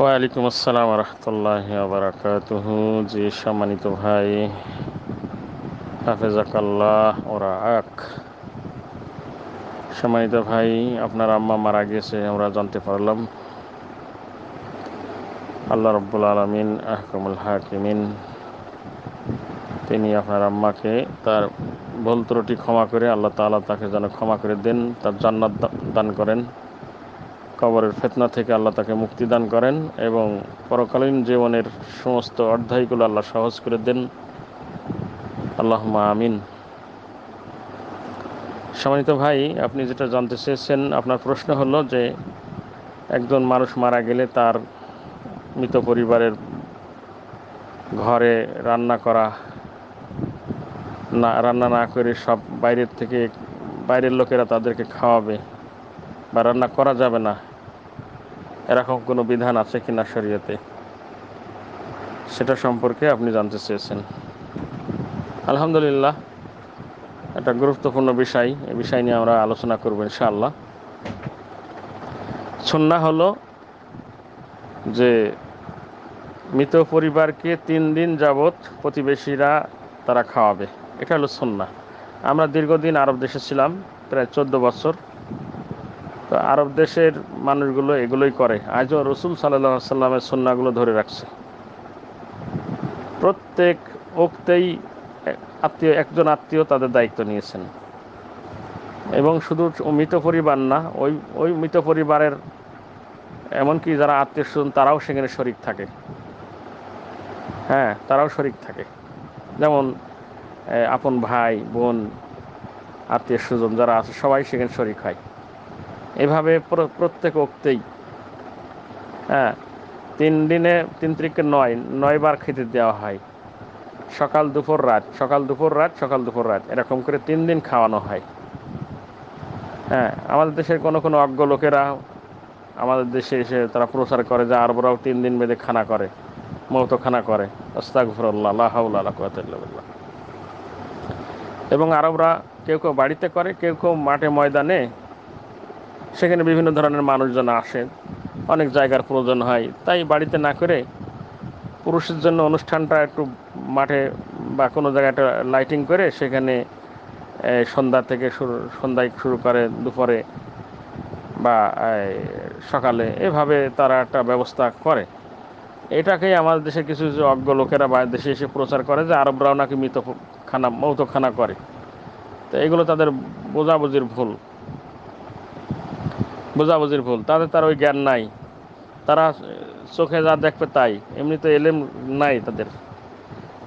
ওয়ালাইকুম আসসালাম রহমতুল্লাহ বারাকাতুহ। জি সম্মানিত ভাই, হাফেজাকাল্লাহ ওরা আক সম্মানিত ভাই, আপনার আম্মা মারা গেছে, আমরা জানতে পারলাম। আল্লাহ রব্বুল আলমিন, আহকামুল হাকিমিন, তিনি আপনার আম্মাকে তার ভুল ত্রুটি ক্ষমা করে, আল্লাহ তালা তাকে যেন ক্ষমা করে দেন, তার জান্নাত দান করেন। কবরের ফেতনা থেকে আল্লাহ তাকে মুক্তি দান করেন এবং পরকালীন জীবনের সমস্ত অধ্যায়গুলো আল্লাহ সহজ করে দেন। আল্লাহ আমিন। সম্মানিত ভাই, আপনি যেটা জানতে চেয়েছেন, আপনার প্রশ্ন হলো যে একজন মানুষ মারা গেলে তার মৃত পরিবারের ঘরে রান্না করা না, রান্না না করে সব বাইরের থেকে বাইরের লোকেরা তাদেরকে খাওয়াবে। বা রান্না করা যাবে না। এরকম কোনো বিধান আছে কি না শরীয়তে? সেটা সম্পর্কে আপনি জানতে চেয়েছেন। আলহামদুলিল্লাহ, একটা গুরুত্বপূর্ণ বিষয় এই বিষয় নিয়ে আমরা আলোচনা করব ইনশাআল্লাহ। সন্না হলো যে মৃত পরিবারকে তিন দিন যাবৎ প্রতিবেশীরা তারা খাওয়াবে। এটা হলো সন্না আমরা দীর্ঘদিন আরব দেশে ছিলাম, প্রায় চোদ্দ বছর। তো আরব দেশের মানুষগুলো এগুলোই করে। আজও রসুল সাল্লাহ সাল্লামের সন্নাগুলো ধরে রাখছে। প্রত্যেক ওক্তেই আত্মীয়, একজন আত্মীয় তাদের দায়িত্ব নিয়েছেন। এবং শুধু মৃত পরিবার না, ওই ওই মৃত পরিবারের এমনকি যারা আত্মীয় স্বজন, তারাও সেখানে শরিক থাকে। হ্যাঁ তারাও শরিক থাকে। যেমন আপন ভাই, বোন, আত্মীয় স্বজন যারা আছে, সবাই সেখানে শরিক হয়। এভাবে প্রত্যেক অক্তেই। হ্যাঁ তিন দিনে, তিন তারিখে নয় নয় বার খেতে দেওয়া হয়। সকাল, দুপুর, রাত। সকাল, দুপুর, রাত, সকাল, দুপুর, রাত। এরকম করে তিন দিন খাওয়ানো হয়। হ্যাঁ আমাদের দেশের কোনো কোনো অজ্ঞ লোকেরা, আমাদের দেশে এসে তারা প্রচার করে যে আরবরাও তিন দিন বেঁধে খানা করে, মৌত খানা করে। আস্তাগফরল্লাহ এবং আরবরা কেউ কেউ বাড়িতে করে, কেউ কেউ মাঠে ময়দানে সেখানে বিভিন্ন ধরনের মানুষজন আসে, অনেক জায়গার প্রয়োজন হয়। তাই বাড়িতে না করে পুরুষের জন্য অনুষ্ঠানটা একটু মাঠে বা কোনো জায়গায় একটা লাইটিং করে সেখানে সন্ধ্যা থেকে শুরু, সন্ধ্যায় শুরু করে দুপুরে বা সকালে। এভাবে তারা একটা ব্যবস্থা করে। এটাকেই আমাদের দেশের কিছু কিছু অজ্ঞ লোকেরা বাইরের দেশে এসে প্রচার করে যে আরবরাও নাকি মৃত খানা মৌত খানা করে। তো এগুলো তাদের বোঝাবুঝির ভুল। বোঝাবুঝির ভুল। তাদের তার ওই জ্ঞান নাই। তারা চোখে যা দেখবে তাই। এমনি তো এলেম নাই তাদের।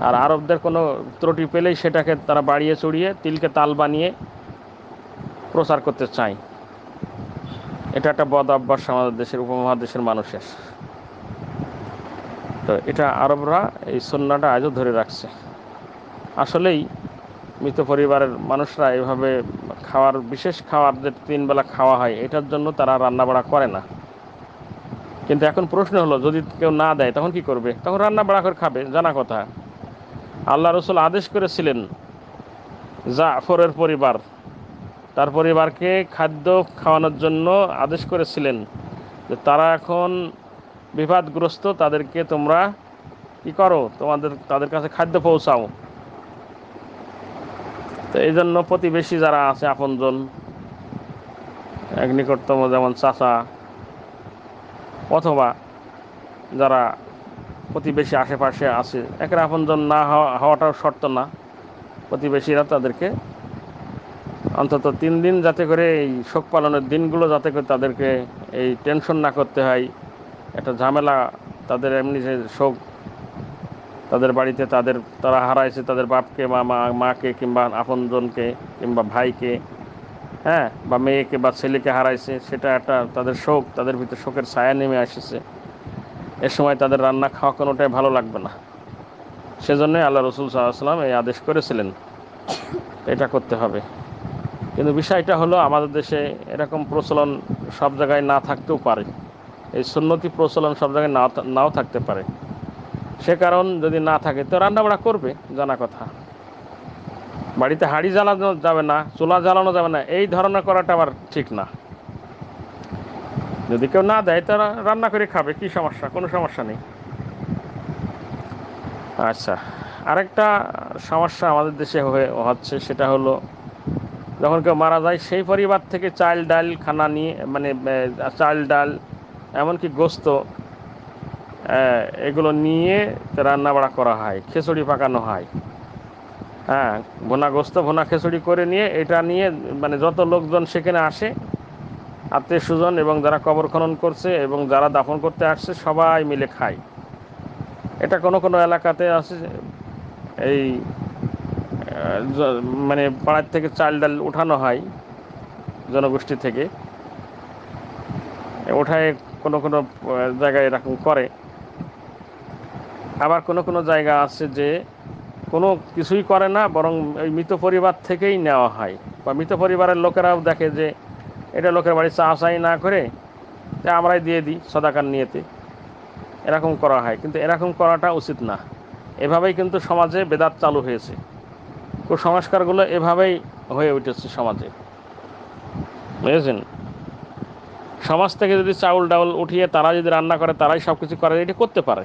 আর আরবদের কোনো ত্রুটি পেলেই সেটাকে তারা বাড়িয়ে চড়িয়ে, তিলকে তাল বানিয়ে প্রচার করতে চায়। এটা একটা বদ অভ্যাস আমাদের দেশের, উপমহাদেশের মানুষের। তো এটা আরবরা এই সন্নাটা আজও ধরে রাখছে। আসলেই মৃত পরিবারের মানুষরা এভাবে খাওয়ার, বিশেষ খাওয়ার যে তিন বেলা খাওয়া হয়, এটার জন্য তারা রান্নাবাড়া করে না। কিন্তু এখন প্রশ্ন হলো, যদি কেউ না দেয়, তখন কি করবে? তখন রান্না বাড়া করে খাবে, জানা কথা। আল্লাহ রসুল আদেশ করেছিলেন, জাফরের পরিবার, তার পরিবারকে খাদ্য খাওয়ানোর জন্য আদেশ করেছিলেন যে তারা এখন বিবাদগ্রস্ত, তাদেরকে তোমরা কি করো? তোমাদের, তাদের কাছে খাদ্য পৌঁছাও। তো এই জন্য প্রতিবেশী যারা আছে, আপনজন, এক নিকটতম যেমন চাচা অথবা যারা প্রতিবেশী আশেপাশে আছে, একের আপনজন না হওয়া হওয়াটাও শর্ত না। প্রতিবেশীরা তাদেরকে অন্তত তিন দিন যাতে করে এই শোক পালনের দিনগুলো যাতে করে তাদেরকে এই টেনশন না করতে হয়। একটা ঝামেলা তাদের এমনি যে শোক তাদের বাড়িতে তাদের, তারা হারাইছে তাদের বাপকে বা মা, মাকে কিংবা আপনজনকে কিংবা ভাইকে হ্যাঁ? বা মেয়েকে বা ছেলেকে হারাইছে, সেটা একটা তাদের শোক, তাদের ভিতরে শোকের ছায়া নেমে এসেছে এ সময় তাদের রান্না খাওয়া কোনোটাই ভালো লাগবে না। সেজন্যই আল্লাহ রসুল সাল্লাম এই আদেশ করেছিলেন, এটা করতে হবে। কিন্তু বিষয়টা হলো আমাদের দেশে এরকম প্রচলন সব জায়গায় না থাকতেও পারে। এই সুন্নতি প্রচলন সব জায়গায় নাও নাও থাকতে পারে। সে কারণ যদি না থাকে, তো রান্নাবাড়া করবে, জানা কথা। বাড়িতে হাড়ি জ্বালানো যাবে না, চুলা জ্বালানো যাবে না, এই ধরনের করাটা আবার ঠিক না। যদি কেউ না দেয়, তারা রান্না করে খাবে, কি সমস্যা? কোনো সমস্যা নেই। আচ্ছা আরেকটা সমস্যা আমাদের দেশে হয়ে হচ্ছে, সেটা হলো, যখন কেউ মারা যায়, সেই পরিবার থেকে চাল, ডাল, খানা নিয়ে মানে চাল, ডাল, এমনকি গোস্ত এগুলো নিয়ে রান্না বাড়া করা হয়, খিচুড়ি পাকানো হয়। হ্যাঁ ভোনা গোস্ত ভোনা খিচুড়ি করে নিয়ে এটা নিয়ে মানে যত লোকজন সেখানে আসে, আত্মীয় স্বজন এবং যারা কবর খনন করছে এবং যারা দাফন করতে আসছে, সবাই মিলে খায়। এটা কোনো কোনো এলাকাতে আছে, এই মানে পাড়ার থেকে চাল ডাল উঠানো হয়, জনগোষ্ঠী থেকে। ওঠায় কোনো কোনো জায়গায় এরকম করে। আবার কোনো কোনো জায়গা আছে যে কোনো কিছুই করে না, বরং ওই মৃত পরিবার থেকেই নেওয়া হয়। বা মৃত পরিবারের লোকেরাও দেখে যে এটা লোকের বাড়ি চা চাই না করে তা আমরাই দিয়ে দিই সদাকার নিয়েতে। এরকম করা হয়, কিন্তু এরকম করাটা উচিত না। এভাবেই কিন্তু সমাজে বেদাত চালু হয়েছে। কুসংস্কারগুলো এভাবেই হয়ে উঠেছে সমাজে। বুঝেছেন? সমাজ থেকে যদি চাউল ডাউল উঠিয়ে তারা যদি রান্না করে, তারাই সব কিছু করে, এটা করতে পারে।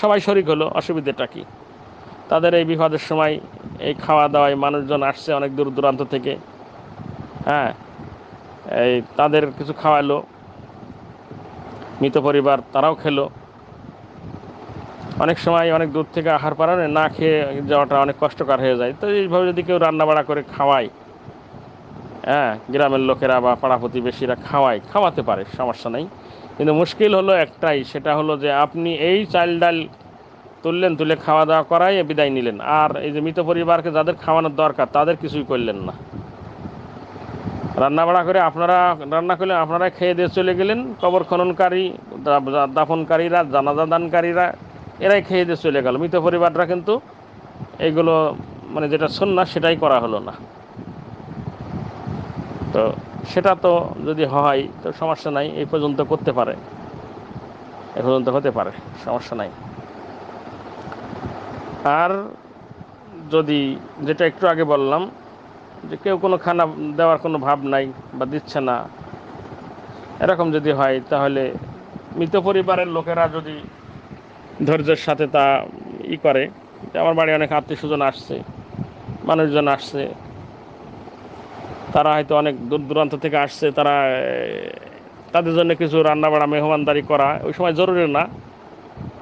সবাই শরিক হলো, অসুবিধাটা কি? তাদের এই বিপদের সময় এই খাওয়া দাওয়ায় মানুষজন আসছে অনেক দূর দূরান্ত থেকে। হ্যাঁ এই তাদের কিছু খাওয়ালো, মৃত পরিবার তারাও খেলো। অনেক সময় অনেক দূর থেকে আহার পারানে না খেয়ে যাওয়াটা অনেক কষ্টকর হয়ে যায়। তো এইভাবে যদি কেউ রান্না বাড়া করে খাওয়ায় হ্যাঁ গ্রামের লোকেরা বা পাড়া প্রতিবেশীরা খাওয়ায়, খাওয়াতে পারে, সমস্যা নেই। কিন্তু মুশকিল হলো একটাই, সেটা হলো যে আপনি এই চাল ডাল তুললেন, তুলে খাওয়া দাওয়া করাই বিদায় নিলেন। আর এই যে মৃত পরিবারকে যাদের খাওয়ানোর দরকার, তাদের কিছুই করলেন না। রান্না বাড়া করে আপনারা, রান্না করলে আপনারা খেয়ে দিয়ে চলে গেলেন। কবর খননকারী দাফনকারীরা, জানাজা দানকারীরা, এরাই খেয়ে দিয়ে চলে গেল। মৃত পরিবাররা কিন্তু এইগুলো মানে যেটা সন্না সেটাই করা হলো না। তো সেটা তো যদি হয়, তো সমস্যা নাই, এই পর্যন্ত করতে পারে। এ পর্যন্ত হতে পারে, সমস্যা নাই। আর যদি, যেটা একটু আগে বললাম, যে কেউ কোনো খানা দেওয়ার কোনো ভাব নাই বা দিচ্ছে না, এরকম যদি হয়, তাহলে মৃত পরিবারের লোকেরা যদি ধৈর্যের সাথে তা ই করে আমার বাড়ি অনেক আত্মীয় স্বজন আসছে, মানুষজন আসছে তারা হয়তো অনেক দূর দূরান্ত থেকে আসছে, তারা তাদের জন্য কিছু রান্না বাড়া মেহমানদারি করা ওই সময় জরুরি না।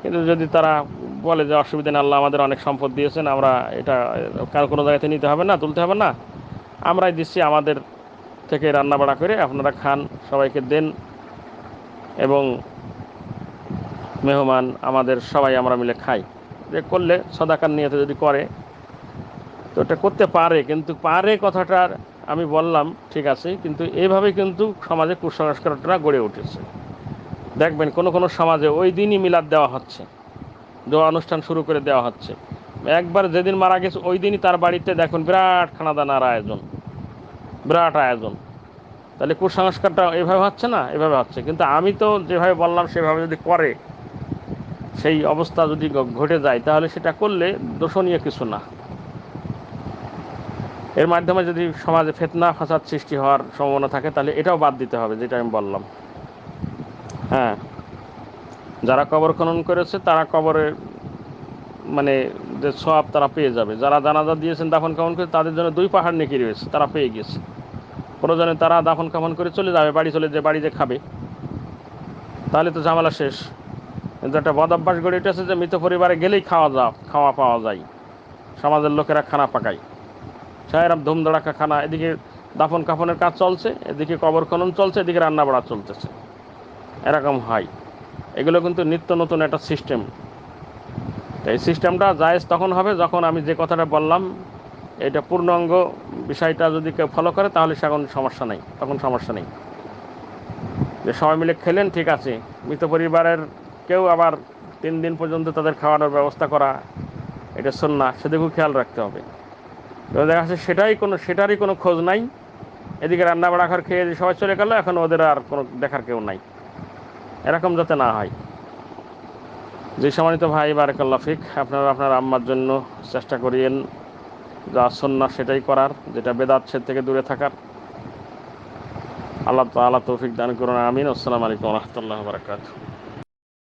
কিন্তু যদি তারা বলে যে অসুবিধা নেই, আল্লাহ আমাদের অনেক সম্পদ দিয়েছেন, আমরা এটা কারও কোনো জায়গাতে নিতে হবে না, তুলতে হবে না। আমরাই দিচ্ছি আমাদের থেকে রান্না বাড়া করে, আপনারা খান, সবাইকে দেন এবং মেহমান আমাদের সবাই আমরা মিলে খাই। যে করলে সদাকার নিয়েতে যদি করে, তো এটা করতে পারে, কিন্তু পারে কথাটার আমি বললাম, ঠিক আছে। কিন্তু এইভাবে কিন্তু সমাজে কুসংস্কারটা গড়ে উঠেছে। দেখবেন, কোনো কোনো সমাজে ওই দিনই মিলাদ দেওয়া হচ্ছে। দোয়া অনুষ্ঠান শুরু করে দেওয়া হচ্ছে। একবার যেদিন মারা গেছে, ওই দিনই তার বাড়িতে দেখুন বিরাট খানাদানার আয়োজন। বিরাট আয়োজন। তাহলে কুসংস্কারটা এভাবে হচ্ছে না? এভাবে হচ্ছে। কিন্তু আমি তো যেভাবে বললাম, সেভাবে যদি করে, সেই অবস্থা যদি ঘটে যায়, তাহলে সেটা করলে দোষণীয় কিছু না। এর মাধ্যমে যদি সমাজে ফেতনা, ফাসাদ সৃষ্টি হওয়ার সম্ভাবনা থাকে, তাহলে এটাও বাদ দিতে হবে, যেটা আমি বললাম। হ্যাঁ। যারা কবর খনন করেছে, তারা কবরের মানে যে সব তারা পেয়ে যাবে। যারা জানাজা দিয়েছেন, দাফন কাফন করে, তাদের জন্য দুই পাহাড় নেকি রয়েছে, তারা পেয়ে গেছে। প্রয়োজনে তারা দাফন কাফন করে চলে যাবে, বাড়ি চলে যে বাড়ি যে খাবে। তাহলে তো ঝামেলা শেষ। কিন্তু একটা বদ অভ্যাস গড়ে উঠেছে যে মৃত পরিবারে গেলেই খাওয়া যা, খাওয়া পাওয়া যায়। সমাজের লোকেরা খানা পাকায়। সাহেরাম ধুমধড়াকা খানা, এদিকে দাফন কাফনের কাজ চলছে, এদিকে কবর খনন চলছে, এদিকে রান্না বাড়া চলতেছে। এরকম হয়। এগুলো কিন্তু নিত্য নতুন একটা সিস্টেম এই সিস্টেমটা জায়েজ তখন হবে যখন আমি যে কথাটা বললাম, এটা পূর্ণাঙ্গ বিষয়টা যদি কেউ ফলো করে, তাহলে সেখন সমস্যা নেই, তখন সমস্যা নেই। যে সবাই মিলে খেলেন, ঠিক আছে। মৃত পরিবারের কেউ আবার তিন দিন পর্যন্ত তাদের খাওয়ানোর ব্যবস্থা করা, এটা শোন না সেদিকেও খেয়াল রাখতে হবে। দেখা যাচ্ছে সেটাই কোনো সেটারই কোনো খোঁজ নাই। এদিকে রান্না বাড়া ঘর খেয়ে সবাই চলে গেল, এখন ওদের আর কোনো দেখার কেউ নাই। এরকম যাতে না হয়। যে সম্মানিত ভাই বারেকাল্লা ফিক, আপনারা আপনার আম্মার জন্য চেষ্টা করিয়েন। যা সন্না সেটাই করার, যেটা বেদাত সে থেকে দূরে থাকার। আল্লাহ তালা তৌফিক দান করুন, আমিন। আসসালামু আলাইকুম রহমতুল্লাহ বারকাত